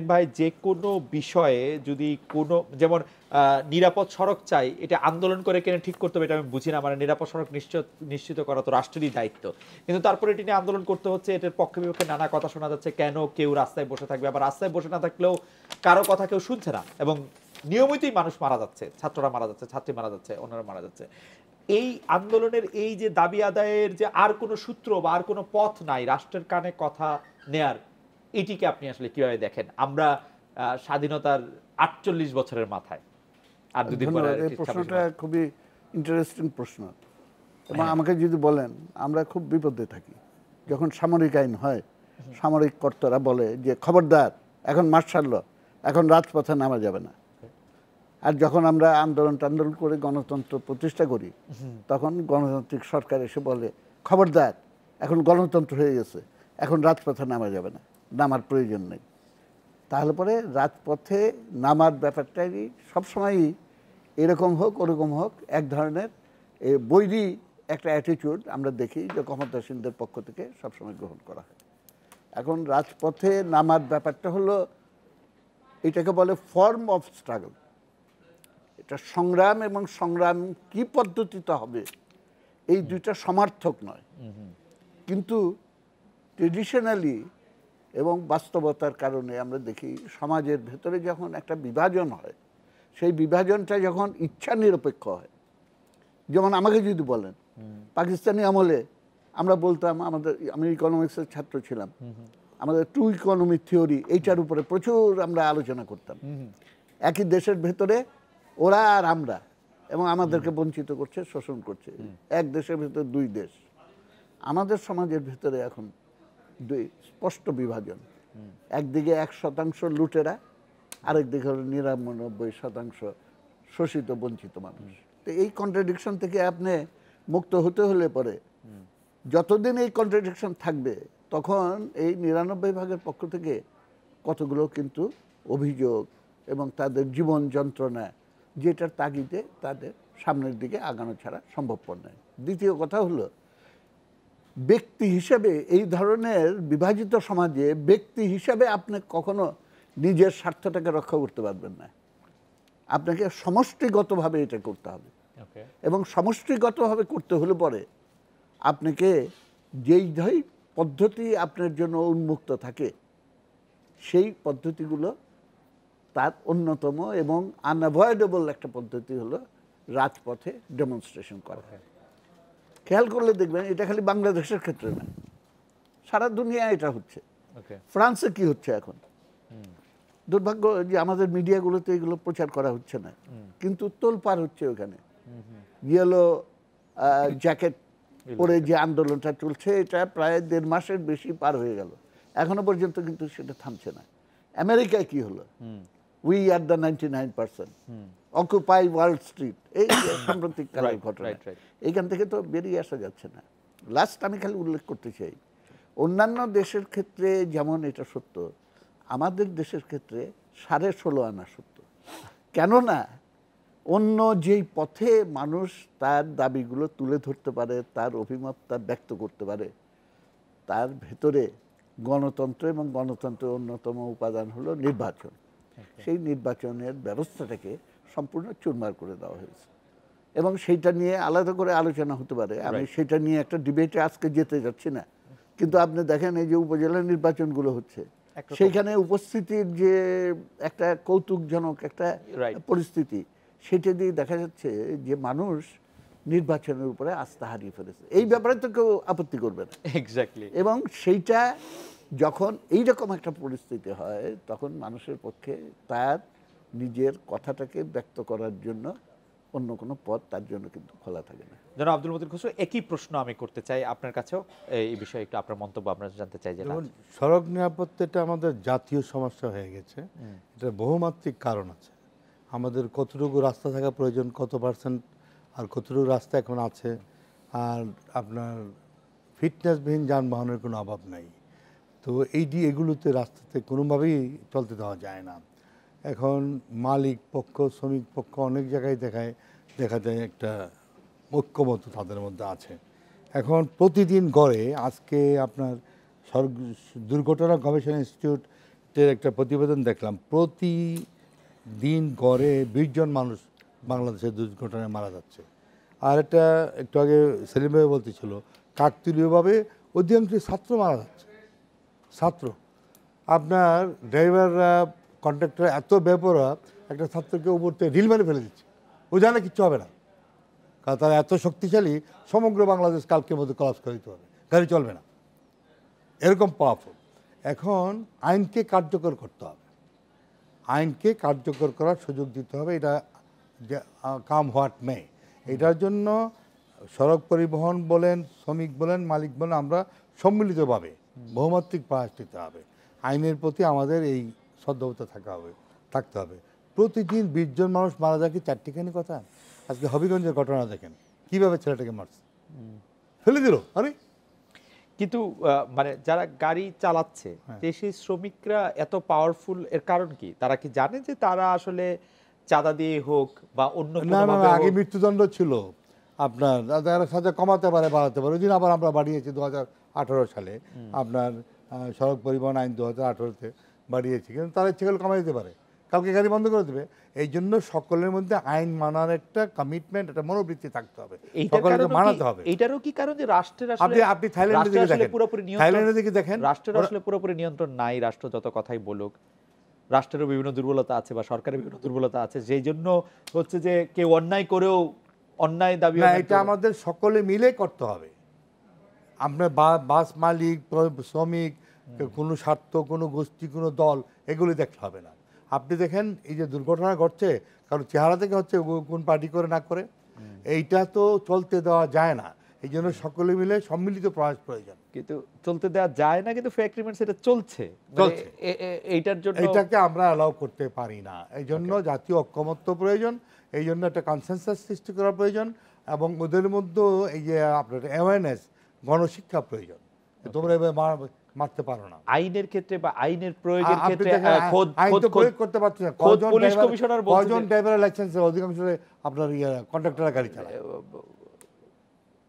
ভাই, যে কোনো বিষয়ে যদি কোনো, যেমন নিরাপদ সড়ক চাই, এটা আন্দোলন করে কেন ঠিক করতে হবে এটা আমি বুঝি না মানে নিরাপদ সড়ক নিশ্চিত নিশ্চিত করা তো রাষ্ট্রেরই দায়িত্ব। কিন্তু তারপরে এটি নিয়ে আন্দোলন করতে হচ্ছে, এটার পক্ষে বিপক্ষে নানা কথা শোনা যাচ্ছে, কেন কেউ রাস্তায় বসে থাকবে? আবার রাস্তায় বসে না থাকলেও কারও কথা কেউ শুনছে না। এবং নিয়মিতই মানুষ মারা যাচ্ছে, ছাত্ররা মারা যাচ্ছে, ছাত্রী মারা যাচ্ছে, অন্যরা মারা যাচ্ছে। এই আন্দোলনের এই যে দাবি আদায়ের যে আর কোনো সূত্র বা আর কোনো পথ নাই, রাষ্ট্রের কানে কথা নেয়ার এটিকে আপনি আসলে কীভাবে দেখেন? আমরা স্বাধীনতার আটচল্লিশ বছরের মাথায়। আর দুদিন পরে প্রশ্নটা খুবই ইন্টারেস্টিং প্রশ্ন। এবং হ্যাঁ। আমাকে যদি বলেন আমরা খুব বিপদে থাকি। যখন সামরিক আইন হয় সামরিক কর্তারা বলে যে খবরদার এখন মার্শাল এখন রাজপথে নামা যাবে না। আর যখন আমরা আন্দোলন টান্দোলন করে গণতন্ত্র প্রতিষ্ঠা করি তখন গণতান্ত্রিক সরকার এসে বলে খবরদার এখন গণতন্ত্র হয়ে গেছে এখন রাজপথে নামা যাবে না। নামার প্রয়োজন নেই। তাহলে পরে রাজপথে নামার ব্যাপারটাই সবসময়ই এরকম হোক ওরকম হোক এক ধরনের বৈরী একটা অ্যাটিটিউড আমরা দেখি যে ক্ষমতাসীনদের পক্ষ থেকে সবসময় গ্রহণ করা হয়। এখন রাজপথে নামার ব্যাপারটা হলো এটাকে বলে ফর্ম অফ স্ট্রাগল এটা সংগ্রাম এবং সংগ্রাম কি পদ্ধতিতে হবে এই দুইটা সমার্থক নয়। কিন্তু ট্রেডিশনালি এবং বাস্তবতার কারণে আমরা দেখি সমাজের ভেতরে যখন একটা বিভাজন হয় সেই বিভাজনটা যখন ইচ্ছা নিরপেক্ষ হয়। যেমন আমাকে যদি বলেন পাকিস্তানি আমলে আমরা বলতাম আমাদের আমি ইকোনমিক্সের ছাত্র ছিলাম। আমাদের টু ইকোনমি থিওরি এইটার উপরে প্রচুর আমরা আলোচনা করতাম। একই দেশের ভেতরে ওরা আর আমরা এবং আমাদেরকে বঞ্চিত করছে শোষণ করছে। এক দেশের ভেতরে দুই দেশ। আমাদের সমাজের ভেতরে এখন দুই, স্পষ্ট বিভাজন। একদিকে এক শতাংশ লুটেরা, আরেক দিকে হলো নিরানব্বই শতাংশ শোষিত, বঞ্চিত মানুষ। তো এই কন্ট্রাডিকশন থেকে আপনি মুক্ত হতে হলে পরে যতদিন এই কন্ট্রাডিকশন থাকবে, তখন এই নিরানব্বই ভাগের পক্ষ থেকে কতগুলো কিন্তু অভিযোগ এবং তাদের জীবন যন্ত্রণা যেটার তাগিদে তাদের সামনের দিকে আগানো ছাড়া সম্ভবপর নয়। দ্বিতীয় কথা হলো ব্যক্তি হিসেবে এই ধরনের বিভাজিত সমাজে ব্যক্তি হিসেবে আপনি কখনো নিজের স্বার্থটাকে রক্ষা করতে পারবেন না। আপনাকে সমষ্টিগতভাবে এটা করতে হবে। এবং সমষ্টিগতভাবে করতে হলে পরে আপনাকে যেই ধই পদ্ধতি আপনার জন্য উন্মুক্ত থাকে সেই পদ্ধতিগুলো তার অন্যতম এবং আনঅ্যাভয়েডেবল একটা পদ্ধতি হলো রাজপথে ডেমনস্ট্রেশন করা। খেয়াল করলে দেখবেন এটা খালি বাংলাদেশের ক্ষেত্রে না। সারা দুনিয়া এটা হচ্ছে। ফ্রান্সে কি হচ্ছে এখন? দুর্ভাগ্য যে আমাদের মিডিয়াগুলোতে এগুলো প্রচার করা হচ্ছে না। কিন্তু তোলপার হচ্ছে ওখানে। ইয়েলো জ্যাকেট পরে যে আন্দোলনটা চলছে এটা প্রায় দেড় মাসের বেশি পার হয়ে গেল। এখনও পর্যন্ত কিন্তু সেটা থামছে না। আমেরিকায় কি হলো? We are the ninety nine percent occupy Wall Street এই সাম্প্রতিক কালের ঘটনা। এইখান থেকে তো বেরিয়ে আসা যাচ্ছে না। লাস্ট আমি খালি উল্লেখ করতে চাই। অন্যান্য দেশের ক্ষেত্রে যেমন এটা সত্য আমাদের দেশের ক্ষেত্রে সাড়ে ষোলো আনা সত্য। কেননা অন্য যেই পথে মানুষ তার দাবিগুলো তুলে ধরতে পারে তার অভিমত তার ব্যক্ত করতে পারে তার ভেতরে গণতন্ত্র এবং গণতন্ত্রের অন্যতম উপাদান হলো নির্বাচন। সেই নির্বাচনের ব্যবস্থাটাকে সম্পূর্ণ চুরমার করে দেওয়া হয়েছে। এবং সেইটা নিয়ে আলাদা করে আলোচনা হতে পারে। আমি সেটা নিয়ে একটা ডিবেটে আজকে যেতে যাচ্ছি না। কিন্তু আপনি দেখেন এই যে উপজেলা নির্বাচনগুলো হচ্ছে সেইখানে উপস্থিতির যে একটা কৌতুকজনক একটা পরিস্থিতি সেটা দিয়ে দেখা যাচ্ছে যে মানুষ নির্বাচনের উপরে আস্থা হারিয়ে ফেলেছে। এই ব্যাপারে তো কেউ আপত্তি করবে না। এক্স্যাক্টলি এবং সেইটা যখন এইরকম একটা পরিস্থিতি হয় তখন মানুষের পক্ষে তার নিজের কথাটাকে ব্যক্ত করার জন্য অন্য কোনো পথ তার জন্য কিন্তু খোলা থাকে না। যেন আব্দুল মতিন খসরু একই প্রশ্ন আমি করতে চাই আপনার কাছেও। এই বিষয়ে একটু আপনার মন্তব্য আপনার জানতে চাই যে সড়ক নিরাপত্তাটা আমাদের জাতীয় সমস্যা হয়ে গেছে। এটা বহুমাত্রিক কারণ আছে। আমাদের কতটুকু রাস্তা থাকা প্রয়োজন কত পার্সেন্ট আর কতটুকু রাস্তা এখন আছে আর আপনার ফিটনেসবিহীন যানবাহনের কোনো অভাব নাই। তো এই এগুলোতে রাস্তাতে কোনোভাবেই চলতে দেওয়া যায় না। এখন মালিক পক্ষ, শ্রমিক পক্ষ অনেক জায়গায় দেখায়, দেখা যায় একটা ঐক্যমত তাদের মধ্যে আছে। এখন প্রতিদিন গড়ে আজকে আপনার দুর্ঘটনা গবেষণা ইনস্টিটিউটের একটা প্রতিবেদন দেখলাম। প্রতি দিন গড়ে বিশ জন মানুষ বাংলাদেশের দুর্ঘটনায় মারা যাচ্ছে। আর একটা একটু আগে সেলিম ভাই বলতেছিল, কাকতুলীয়ভাবে অধিকাংশ ছাত্র মারা যাচ্ছে। ছাত্র। আপনার ড্রাইভাররা কন্ট্রাক্টর এত ব্যাপারা একটা ছাত্রকে উপর থেকে ঢিল মেরে ফেলে দিচ্ছে। ও জানে কিচ্ছু হবে না। কারণ তারা এত শক্তিশালী, সমগ্র বাংলাদেশ কালকের মধ্যে কলাপস করে দিতে হবে গাড়ি চলবে না। এরকম পাওয়ারফুল এখন আইনকে কার্যকর করতে হবে। আইনকে কার্যকর করার সুযোগ দিতে হবে। এটা কাম হোয়াট মে এটার জন্য সড়ক পরিবহন বলেন, শ্রমিক বলেন, মালিক বলেন, আমরা সম্মিলিতভাবে, বহুমাত্রিক প্রয়াস নিতে হবে। আইনের প্রতি আমাদের এই সদ্যবতা থাকা হবে থাকতে হবে। প্রতিদিন বিশ জন মানুষ মারা যায় কি চারটিখানি কথা? আজকে হবিগঞ্জের ঘটনা দেখেন। কীভাবে ছেলেটাকে মারছে? ফেলে দিল আরে। কিন্তু মানে যারা গাড়ি চালাচ্ছে হ্যাঁ। সেই শ্রমিকরা এত পাওয়ারফুল এর কারণ কি? তারা কি জানে যে তারা আসলে চাঁদা দিয়ে হোক বা অন্য না না আগে মৃত্যুদণ্ড ছিল আপনার তারা সাথে কমাতে পারে বাড়াতে পারে। ওই দিন আবার আমরা বাড়িয়েছি দু আঠারো সালে। আপনার সড়ক পরিবহন আইন দু হাজার আঠারোতে। বাড়িয়েছি কিন্তু তারা ইচ্ছে করলে কমাই দিতে পারে। কালকে গাড়ি বন্ধ করে দেবে। এই জন্য সকলের মধ্যে আইন মানার একটা কমিটমেন্ট একটা মনোবৃত্তি থাকতে হবে। সকলকে মানাতে হবে। এটারও কি কারণ যে রাষ্ট্রের আপনি আসলে আপনি থাইল্যান্ডের দিকে দেখেন। পুরোপুরি নিয়ন্ত্রণ থাইল্যান্ডের দিকে দেখেন। রাষ্ট্রের আসলে পুরোপুরি নিয়ন্ত্রণ নাই রাষ্ট্র যত কথাই বলুক। রাষ্ট্রেরও বিভিন্ন দুর্বলতা আছে বা সরকারের বিভিন্ন দুর্বলতা আছে। যেই জন্য হচ্ছে যে কেউ অন্যায় করেও অন্যায় দাবি এটা আমাদের সকলে মিলে করতে হবে। আপনার বা- বাস মালিক শ্রমিক কোনো স্বার্থ কোনো গোষ্ঠী কোনো দল এগুলি দেখতে হবে না। আপনি দেখেন এই যে দুর্ঘটনা ঘটছে কারণ চেহারা থেকে হচ্ছে কোন পার্টি করে না করে এইটা তো চলতে দেওয়া যায় না। এই জন্য সকলে মিলে সম্মিলিত প্রয়াস প্রয়োজন। কিন্তু চলতে দেওয়া যায় না কিন্তু রিমেন্ট সেটা চলছে। মানে এইটার জন্য এটাকে আমরা অ্যালাউ করতে পারি না। এই জন্য জাতীয় ঐক্যমত্য প্রয়োজন এই জন্য একটা কনসেনসাস সৃষ্টি করা প্রয়োজন এবং ওদের মধ্যেও এই যে আপনার অ্যাওয়ারনেস গণশিক্ষা প্রয়োজন। তোমরা এভাবে মার- মারতে পারো না। আইনের ক্ষেত্রে বা আইনের প্রয়োগের আপনি ক্ষেত্রে আইন তো প্রয়োগ করতে পারছে না। কজন পুলিশ কমিশনার বলছে কজন ড্রাইভারের লাইসেন্স অধিকাংশ আপনার ইয়ে গাড়ি চালায়?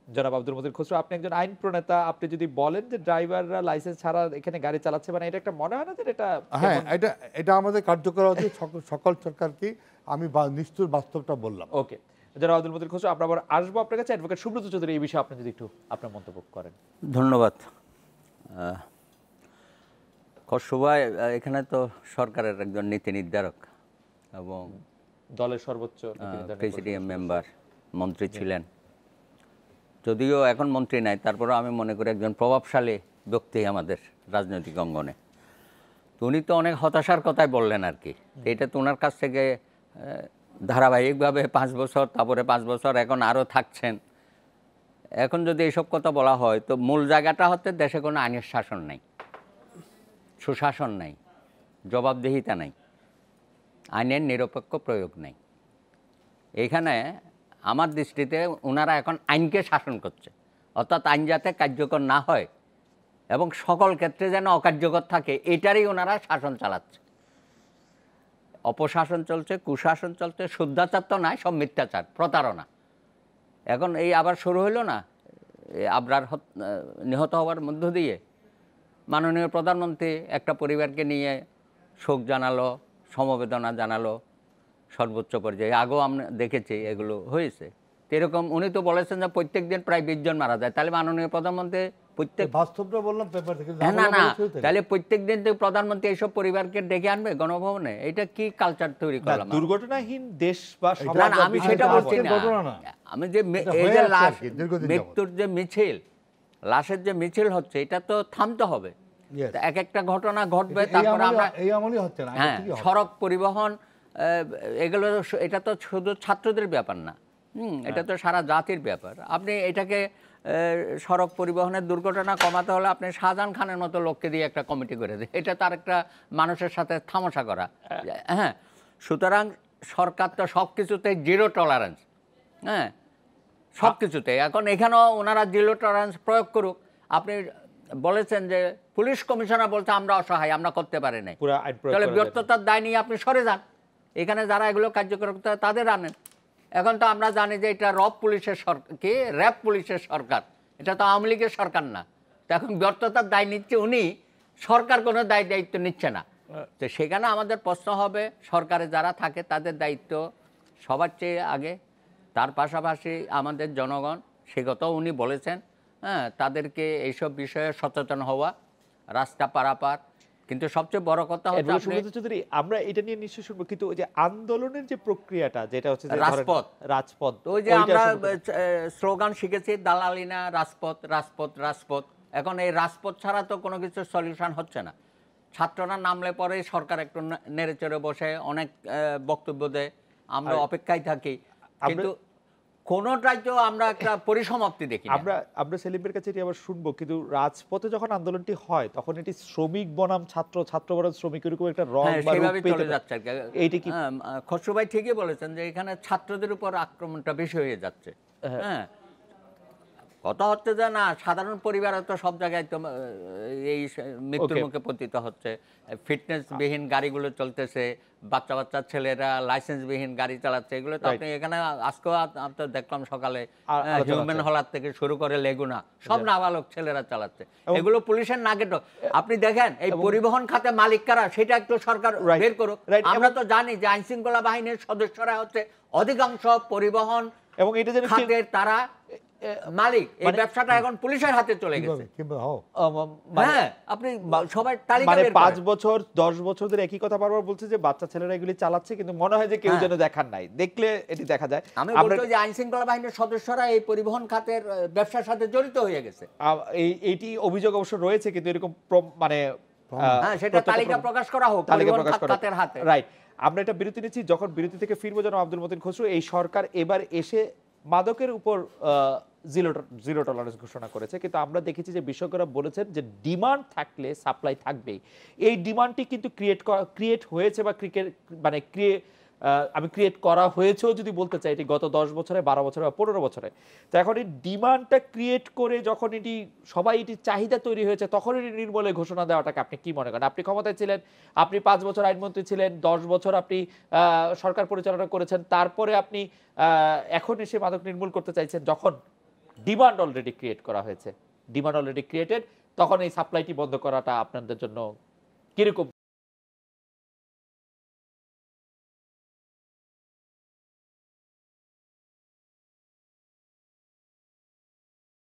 জনাব আব্দুল মতিন খসরু আপনি একজন আইন প্রণেতা আপনি যদি বলেন যে ড্রাইভাররা লাইসেন্স ছাড়া এখানে গাড়ি চালাচ্ছে মানে এটা একটা মনে হয় না যে এটা হ্যাঁ এটা এটা আমাদের কার্যকর উচিত সকল সরকারকে আমি নিষ্ঠুর বাস্তবটা বললাম। ওকে। জনাব আব্দুল মতিন খসরু আমরা আবার আসব আপনার কাছে। অ্যাডভোকেট সুব্রত চৌধুরী এই বিষয়ে আপনি যদি একটু আপনার মন্তব্য করেন। ধন্যবাদ। খসরু এখানে তো সরকারের একজন নীতি নির্ধারক এবং দলের সর্বোচ্চ প্রেসিডিয়াম মেম্বার মন্ত্রী ছিলেন। যদিও এখন মন্ত্রী নাই তারপরেও আমি মনে করি একজন প্রভাবশালী ব্যক্তি আমাদের রাজনৈতিক অঙ্গনে। তো উনি তো অনেক হতাশার কথাই বললেন আর কি। এটা তো ওনার কাছ থেকে ধারাবাহিকভাবে পাঁচ বছর তারপরে পাঁচ বছর এখন আরও থাকছেন। এখন যদি এইসব কথা বলা হয় তো মূল জায়গাটা হচ্ছে দেশে কোনো আইনের শাসন নাই। সুশাসন নাই, জবাবদিহিতা নাই, আইনের নিরপেক্ষ প্রয়োগ নেই। এইখানে আমার দৃষ্টিতে ওনারা এখন আইনকে শাসন করছে, অর্থাৎ আইন যাতে কার্যকর না হয় এবং সকল ক্ষেত্রে যেন অকার্যকর থাকে, এটারই ওনারা শাসন চালাচ্ছে। অপশাসন চলছে, কুশাসন চলছে, শুদ্ধাচার তো নাই, সব মিথ্যাচার, প্রতারণা। এখন এই আবার শুরু হইল না আবরার হত- নিহত হওয়ার মধ্য দিয়ে মাননীয় প্রধানমন্ত্রী একটা পরিবারকে নিয়ে শোক জানালো সমবেদনা জানালো সর্বোচ্চ পর্যায়ে। আগেও আমরা দেখেছি এগুলো হয়েছে। এরকম উনি তো বলেছেন যে প্রত্যেক দিন প্রায় বিশ জন মারা যায়। তাহলে মাননীয় প্রধানমন্ত্রী প্রত্যেক বাস্তবটা বললাম পেপার থেকে হ্যাঁ, না না। তাহলে প্রত্যেক দিন তো প্রধানমন্ত্রী এইসব পরিবারকে ডেকে আনবে গণভবনে? এটা কি কালচার তৈরি করলাম দুর্ঘটনাহীন দেশ বা সমাজ না না আমি সেটা বলছি না। আমি যে এই যে লাশ। মৃত্যুর যে মিছিল লাশের যে মিছিল হচ্ছে এটা তো থামতে হবে। এক একটা ঘটনা ঘটবে তারপরে আমরা হ্যাঁ। সড়ক পরিবহন এগুলো এটা তো শুধু ছাত্রদের ব্যাপার না। হুম এটা তো সারা জাতির ব্যাপার। আপনি এটাকে সড়ক পরিবহনের দুর্ঘটনা কমাতে হলে আপনি শাহজাহান খানের মতো লোককে দিয়ে একটা কমিটি করে দেয় এটা তার একটা মানুষের সাথে থামসা করা। হ্যাঁ। সুতরাং সরকার তো সব কিছুতে জিরো টলারেন্স হ্যাঁ সব কিছুতে। এখন এখানেও ওনারা জিরো টলারেন্স প্রয়োগ করুক। আপনি বলেছেন যে পুলিশ কমিশনার বলছে আমরা অসহায় আমরা করতে পারি নাই। তাহলে। ব্যর্থতার দায় নিয়ে আপনি সরে যান। এখানে যারা এগুলো কার্যকর করতে তাদের আনেন। এখন তো আমরা জানি যে এটা রব পুলিশের সরকার কি? র্যাব পুলিশের সরকার। এটা তো আওয়ামী লীগের সরকার না। তো এখন ব্যর্থতার দায় নিচ্ছে উনি। সরকার কোনো দায় দায়িত্ব নিচ্ছে না। তো সেখানে আমাদের প্রশ্ন হবে সরকারে যারা থাকে তাদের দায়িত্ব সবার চেয়ে আগে তার পাশাপাশি আমাদের জনগণ সে কথাও উনি বলেছেন হ্যাঁ তাদেরকে এইসব বিষয়ে সচেতন হওয়া রাস্তা পারাপার। কিন্তু সবচেয়ে বড় কথা হচ্ছে আমরা এটা নিয়ে নিশ্চয়ই শুনব কিন্তু ওই যে আন্দোলনের যে প্রক্রিয়াটা যেটা হচ্ছে রাজপথ। রাজপথ ওই যে আমরা স্লোগান শিখেছি দালালি না রাজপথ রাজপথ রাজপথ। এখন এই রাজপথ ছাড়া তো কোনো কিছু সলিউশন হচ্ছে না। ছাত্ররা নামলে পরে সরকার একটু ন- নেড়েচড়ে বসে অনেক বক্তব্য দেয়। আমরা অপেক্ষায় থাকি। কিন্তু কোন রাজ্য আমরা একটা পরিসমাপ্তি দেখি আমরা আমরা সেলিমের কাছে এটি আবার শুনব কিন্তু রাজপথে যখন আন্দোলনটি হয় তখন এটি শ্রমিক বনাম ছাত্র ছাত্র বনাম শ্রমিক এরকম একটা রং হ্যাঁ বা রূপ পেতে যাচ্ছে। এইটা কি? হ্যাঁ, খসরু ভাই ঠিকই বলেছেন যে এখানে ছাত্রদের উপর আক্রমণটা বেশি হয়ে যাচ্ছে। হ্যাঁ কথা হচ্ছে যে না সাধারণ পরিবারে তো সব জায়গায় তো এই মৃত্যুর মুখে পতিত হচ্ছে। ফিটনেস বিহীন গাড়িগুলো চলতেছে বাচ্চা বাচ্চা ছেলেরা লাইসেন্স বিহীন গাড়ি চালাচ্ছে এগুলো তো আপনি এখানে আজকেও তো দেখলাম সকালে হিউম্যান হলার থেকে শুরু করে লেগুনা সব নাবালক ছেলেরা চালাচ্ছে। এগুলো পুলিশের নাগেট। আপনি দেখেন এই পরিবহন খাতে মালিক কারা সেটা একটু সরকার বের করুক। আমরা তো জানি যে আইন শৃঙ্খলা বাহিনীর সদস্যরা হচ্ছে অধিকাংশ পরিবহন এবং এটা যেন তারা। মালিক এই মানে- ব্যবসাটা এখন পুলিশের হাতে চলে গেছে। মানে- হ্যাঁ। আপনি সবাই তালিকা মানে বের পাঁচ বছর দশ বছর ধরে একই কথা বারবার বলছে যে বাচ্চা ছেলেরা এগুলি চালাচ্ছে কিন্তু মনে হয় যে কেউ হ্যাঁ। যেন দেখার নাই। দেখলে এটি দেখা যায়। আমি বলতে যে আইন শৃঙ্খলা বাহিনীর সদস্যরা এই পরিবহন খাতের ব্যবসার সাথে জড়িত হয়ে গেছে। এই এইটি অভিযোগ অবশ্য রয়েছে কিন্তু এরকম মানে হ্যাঁ সেটা তালিকা প্রকাশ করা হোক তালিকা প্রকাশ করা হাতে। রাইট আমরা এটা বিরতি নিচ্ছি যখন বিরতি থেকে ফিরবো যেন আব্দুল মতিন খসরু এই সরকার এবার এসে মাদকের উপর জিরো জিরো টলারেন্স ঘোষণা করেছে। কিন্তু আমরা দেখেছি যে বিশেষজ্ঞরা বলেছেন যে ডিমান্ড থাকলে সাপ্লাই থাকবেই। এই ডিমান্ডটি কিন্তু ক্রিয়েট ক্রিয়েট হয়েছে বা ক্রিকেট মানে ক্রিয়ে আমি ক্রিয়েট করা হয়েছেও যদি বলতে চাই, এটি গত দশ বছরে, বারো বছরে বা পনেরো বছরে। তো এখন এই ডিমান্ডটা ক্রিয়েট করে যখন এটি, সবাই এটি চাহিদা তৈরি হয়েছে, তখন এটি নির্মূলে ঘোষণা দেওয়াটাকে আপনি কি মনে করেন? আপনি ক্ষমতায় ছিলেন, আপনি পাঁচ বছর আইনমন্ত্রী ছিলেন, দশ বছর আপনি সরকার পরিচালনা করেছেন, তারপরে আপনি এখন এসে মাদক নির্মূল করতে চাইছেন, যখন ডিমান্ড অলরেডি ক্রিয়েট করা হয়েছে। ডিমান্ড অলরেডি ক্রিয়েটেড তখন এই সাপ্লাইটি বন্ধ করাটা আপনাদের জন্য কীরকম